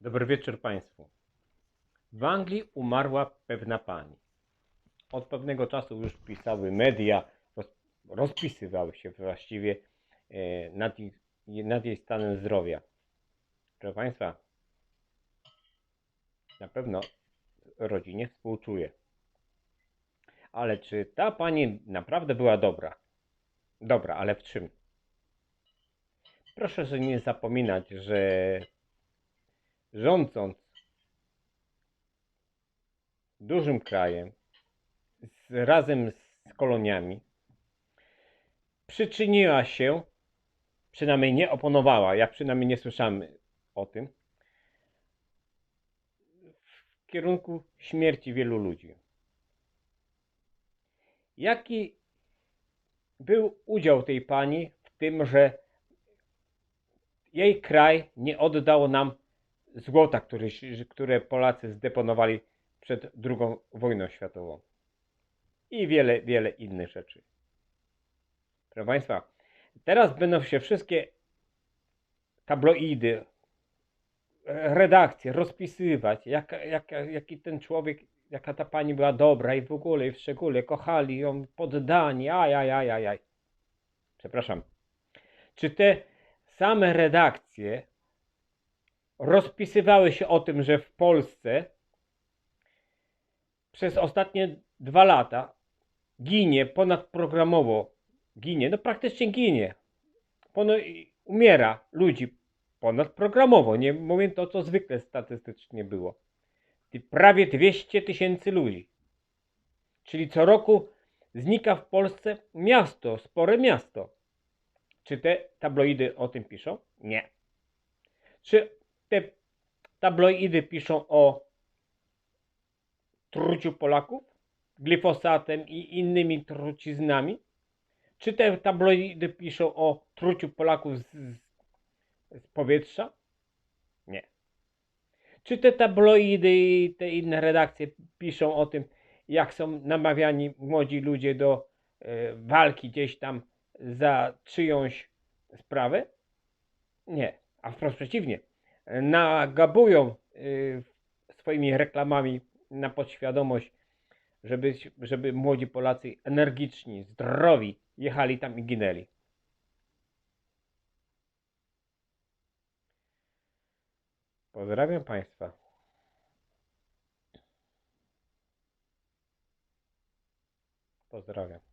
Dobry wieczór Państwu. W Anglii umarła pewna pani. Od pewnego czasu już pisały media, roz, rozpisywały się właściwie e, nad, jej- nad jej stanem zdrowia. Proszę Państwa, na pewno rodzinie współczuję. Ale czy ta pani naprawdę była dobra? Dobra, ale w czym? Proszę sobie nie zapominać, że rządząc dużym krajem z, razem z koloniami, przyczyniła się, przynajmniej nie oponowała, ja przynajmniej nie słyszałem o tym, w kierunku śmierci wielu ludzi. Jaki był udział tej pani w tym, że jej kraj nie oddał nam złota, które, które Polacy zdeponowali przed II wojną światową. I wiele, wiele innych rzeczy. Proszę Państwa, teraz będą się wszystkie tabloidy, e, redakcje rozpisywać, jak, jak, jaki ten człowiek, jaka ta pani była dobra i w ogóle, i w szczególe kochali ją poddani, aj, aj, aj, aj, aj. Przepraszam. Czy te same redakcje rozpisywały się o tym, że w Polsce przez ostatnie dwa lata ginie ponadprogramowo, ginie, no praktycznie ginie, Pono, umiera ludzi ponadprogramowo, nie mówię to, co zwykle statystycznie było. Prawie 200 tysięcy ludzi. Czyli co roku znika w Polsce miasto, spore miasto. Czy te tabloidy o tym piszą? Nie. Czy te tabloidy piszą o truciu Polaków glifosatem i innymi truciznami? Czy te tabloidy piszą o truciu Polaków z, z, powietrza? Nie. Czy te tabloidy i te inne redakcje piszą o tym, jak są namawiani młodzi ludzie do e, walki gdzieś tam za czyjąś sprawę? Nie. A wprost przeciwnie. Nagabują y, swoimi reklamami na podświadomość, żeby, żeby młodzi Polacy energiczni, zdrowi jechali tam i ginęli. Pozdrawiam Państwa. Pozdrawiam.